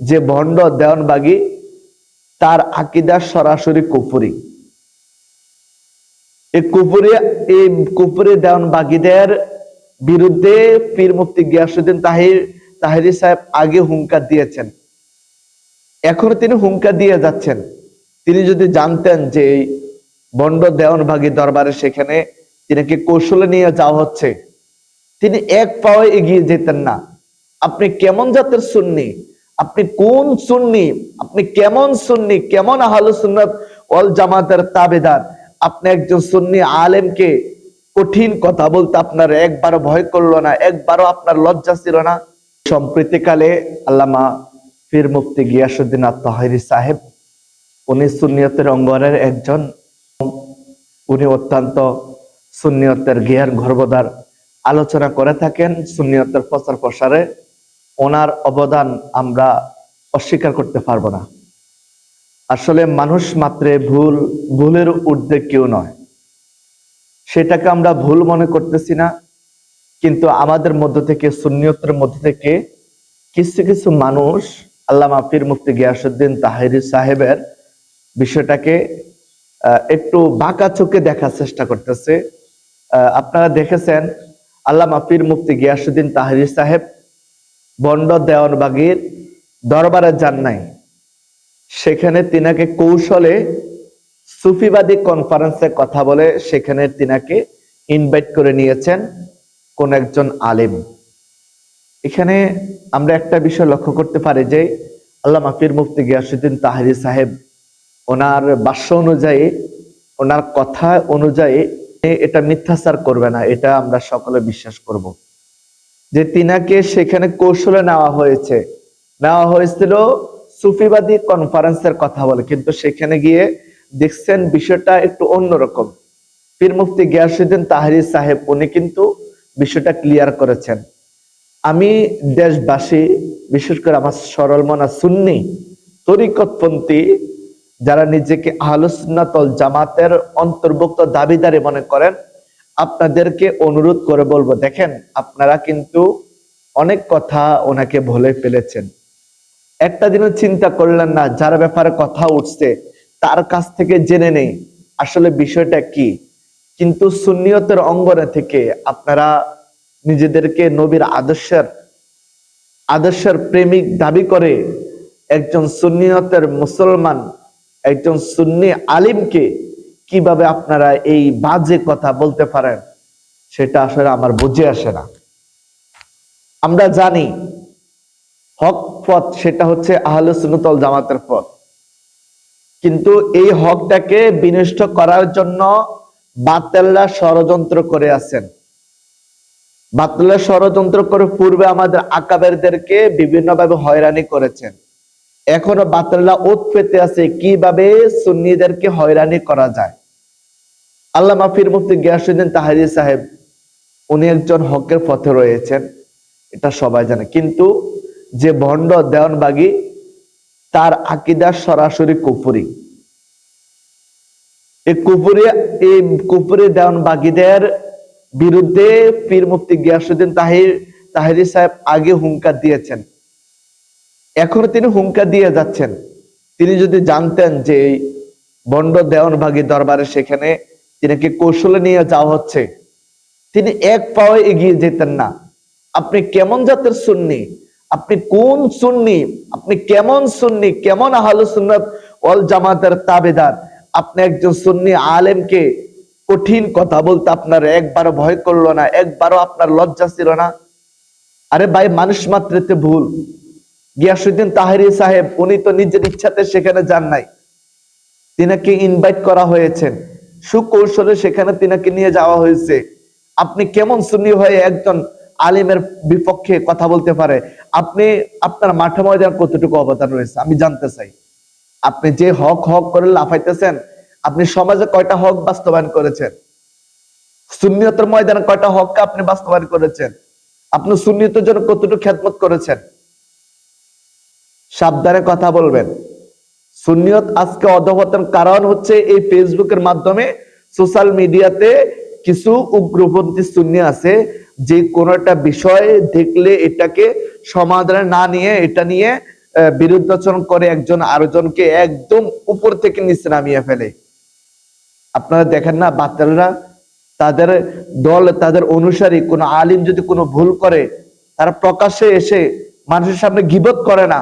যে ভণ্ড দেওয়ানবাগি, তার আকিদার সরাসরি কুফুরি। এই কুপুরে এই কুপুরে দেওয়ান বাগিদের বিরুদ্ধে পীর মুফতি গিয়াসুদ্দিন তাহির তাহিরি সাহেব আগে হুঙ্কার দিয়েছেন। এখনও তিনি হুঙ্কার দিয়ে যাচ্ছেন। তিনি যদি জানতেন যে বন্ড দেওয়ান ভাগী দরবারে সেখানে তিনাকে কৌশলে নিয়ে যাওয়া হচ্ছে, তিনি এক পাও এগিয়ে যেতেন না। আপনি কেমন জাতের সুন্নি? আপনি কোন সুন্নি? আপনি কেমন সুন্নি? কেমন আহলে সুন্নাত ওয়াল জামাতের তাবেদার? আপনি একজন সুন্নি আলেমকে কঠিন কথা বলতে আপনার একবারও ভয় করল না, একবারও আপনার লজ্জা ছিল না? সম্প্রীতিকালে আল্লামা ফির মুফতি গিয়াসুদ্দিন আত্মহারি সাহেব, উনি সুন্নিয়তের অঙ্গনের একজন। উনি অত্যন্ত সুন্নিয়তের জ্ঞান গর্বদার আলোচনা করে থাকেন সুন্নিয়তের প্রচার প্রসারে ওনার অবদান আমরা অস্বীকার করতে পারব না। আসলে মানুষ মাত্রে ভুল, ভুলের ঊর্ধ্বে কেউ নয়। সেটাকে আমরা ভুল মনে করতেছি না, কিন্তু আমাদের মধ্য থেকে, সুন্নিয়তের মধ্য থেকে কিছু কিছু মানুষ আল্লাহ মাফির মুফতি গিয়াসুদ্দিন তাহিরি সাহেবের বিষয়টাকে একটু বাঁকা চোখে দেখার চেষ্টা করতেছে। আপনারা দেখেছেন আল্লাহ মাফির মুফতি গিয়াসুদ্দিন তাহিরি সাহেব বন্ড দেওয়ানবাগির দরবারে যান নাই। সেখানে তিনাকে কৌশলে সুফিবাদী কনফারেন্সে কথা বলে সেখানে তিনাকে ইনভাইট করে নিয়েছেন কোন একজন আলেম। এখানে আমরা একটা বিষয় লক্ষ্য করতে পারি যে আল্লাহ মাফির মুফতি গিয়াসুদ্দিন তাহারি সাহেব ওনার বাস্য অনুযায়ী, ওনার কথা অনুযায়ী এটা মিথ্যাচার করবে না, এটা আমরা সকলে বিশ্বাস করব। যে তিনাকে সেখানে কৌশলে নেওয়া হয়েছে। নেওয়া হয়েছিল সুফিবাদী কনফারেন্সের কথা বলে, কিন্তু সেখানে গিয়ে দেখছেন বিষয়টা একটু অন্যরকম। পীর মুফতি গিয়াসুদ্দিন তাহারি সাহেব, উনি কিন্তু বিষয়টা ক্লিয়ার করেছেন। আমি দেশবাসী, বিশেষ করে আমার সরল মনা সুন্নি, তরিকতপন্থী, যারা নিজেকে আহলুসুন্নাতল জামাতের অন্তর্ভুক্ত দাবিদারি মনে করেন আপনাদেরকে অনুরোধ করে বলব, দেখেন আপনারা কিন্তু অনেক কথা ওনাকে ভুলে ফেলেছেন। একটা দিনও চিন্তা করলেন না, যার ব্যাপারে কথা উঠছে, তার কাছ থেকে জেনে নেই, আসলে বিষয়টা কি? কিন্তু সুন্নিয়তের অঙ্গনে থেকে আপনারা নিজেদেরকে নবীর আদর্শের আদর্শের প্রেমিক দাবি করে একজন সুন্নিয়তের মুসলমান, একজন সুন্নি আলিমকে কীভাবে আপনারা এই বাজে কথা বলতে পারেন, সেটা আসলে আমার বুঝে আসে না। আমরা জানি হক পথ সেটা হচ্ছে আহলে সুন্নতল জামাতের পথ। কিন্তু এই হকটাকে বিনষ্ট করার জন্য বাতেল্লা ষড়যন্ত্র করে আছেন। বাতেল্লা ষড়যন্ত্র করে পূর্বে আমাদের আকাবেরদেরকে বিভিন্নভাবে হয়রানি করেছেন। এখনও বাতেল্লা ওত পেতে আছে কীভাবে সুন্নিদেরকে হয়রানি করা যায়। আল্লাহ মাফির মুফতি গিয়াসুদ্দিন তাহারি সাহেব, উনি একজন হকের পথে রয়েছেন, এটা সবাই জানে। কিন্তু যে ভণ্ড দেওয়ানবাগি, তার আকিদার সরাসরি কুপুরি এই কুফুরি এই কুফুরি দেওয়ানবাগিদের বিরুদ্ধে পীর মুফতি গিয়াসুদ্দিন তাহির তাহিরি সাহেব আগে হুঙ্কার দিয়েছেন। এখনও তিনি হুঙ্কার দিয়ে যাচ্ছেন। তিনি যদি জানতেন যে বন্ড দেওয়ানবাগি দরবারে সেখানে তিনাকে কৌশলে নিয়ে যাওয়া হচ্ছে। তিনি এক পাও এগিয়ে যেতেন না। আপনি কেমন জাতের সুন্নি? আপনি কোন সুন্নি? আপনি কেমন সুন্নি? কেমন আহলে সুন্নাত ওয়াল জামাতের তাবেদার? আপনি একজন সুন্নি আলেমকে কঠিন কথা বলতে আপনার একবারও ভয় করল না, একবারও আপনার লজ্জা ছিল না। আরে ভাই, মানুষ মাত্রিতে ভুল। গিয়াসুদ্দিন তাহারি সাহেব, উনি তো নিজের ইচ্ছাতে সেখানে যান নাই। তিনাকে ইনভাইট করা হয়েছেন সুকৌশলে সেখানে তিনাকে নিয়ে যাওয়া হয়েছে। আপনি কেমন সুন্নি হয়ে একজন আলিমের বিপক্ষে কথা বলতে পারে? আপনি, আপনার মাঠে ময়দান কতটুকু অবদান রয়েছে? আমি জানতে চাই। আপনি যে হক হক করে লাফাইতেছেন, আপনি সমাজে কয়টা হক বাস্তবায়ন করেছেন? সুন্নিয়তের ময়দানে কয়টা হককে আপনি বাস্তবায়ন করেছেন? আপনি সুন্নিয়তের জন্য কতটুকু খেদমত করেছেন? সাবধানে কথা বলবেন। সুন্নিয়ত আজকে অধপতন কারণ হচ্ছে এই ফেসবুকের মাধ্যমে সোশ্যাল মিডিয়াতে কিছু উগ্রপন্থী সুন্নি আছে যে কোনো একটা বিষয় দেখলে এটাকে সমাধানে না নিয়ে, এটা নিয়ে বিরুদ্ধাচরণ করে একজন আরেকজনকে একদম উপর থেকে নিচে নামিয়ে ফেলে। আপনারা দেখেন না বাচ্চারা তাদের দল, তাদের অনুসারী, কোন আলিম যদি কোনো ভুল করে, তারা প্রকাশ্যে এসে মানুষের সামনে গিবত করে না।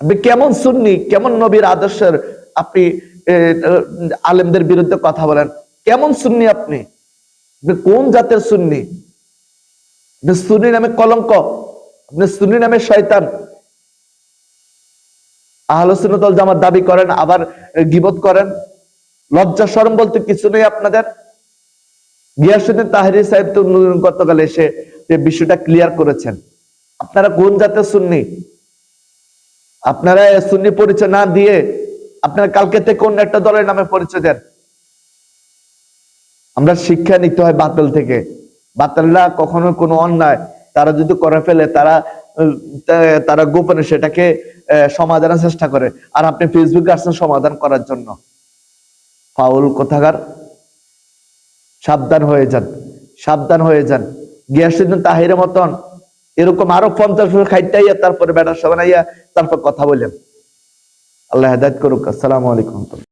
আপনি কেমন সুন্নি, কেমন নবীর আদর্শের আপনি আলেমদের বিরুদ্ধে কথা বলেন? কেমন সুন্নি আপনি? কোন জাতের সুন্নি? সুন্নি নামে কলঙ্ক, আপনি সুন্নি নামে শয়তান। আহলসুন্নতল জামাত দাবি করেন, আবার গিবত করেন। লজ্জা, শরম বলতে কিছু নেই আপনাদের। গিয়াসুদ্দিন তাহিরি সাহেব তো গতকাল এসে বিষয়টা ক্লিয়ার করেছেন। আপনারা কোন জাতের সুন্নি? আপনারা সুন্নি পরিচয় না দিয়ে আপনারা কালকে থেকে অন্য একটা দলের নামে পরিচয় দেন। আমরা শিক্ষা নিতে হয় বাতিল থেকে। বাতিলরা কখনো কোনো অন্যায়, তারা যদি করে ফেলে, তারা তারা গোপনে সেটাকে সমাধানের চেষ্টা করে। আর আপনি ফেসবুকে আসছেন সমাধান করার জন্য। ফাউল কোথাকার? সাবধান হয়ে যান। সাবধান হয়ে যান। গিয়াসুদ্দিন তাহিরের মতন। এরকম আরও পঞ্চাশ খাইটাইয়া তারপরে বেটার সবাই তারপর কথা বললাম আল্লাহ হেদায়ত করুক। আসসালামু আলাইকুম।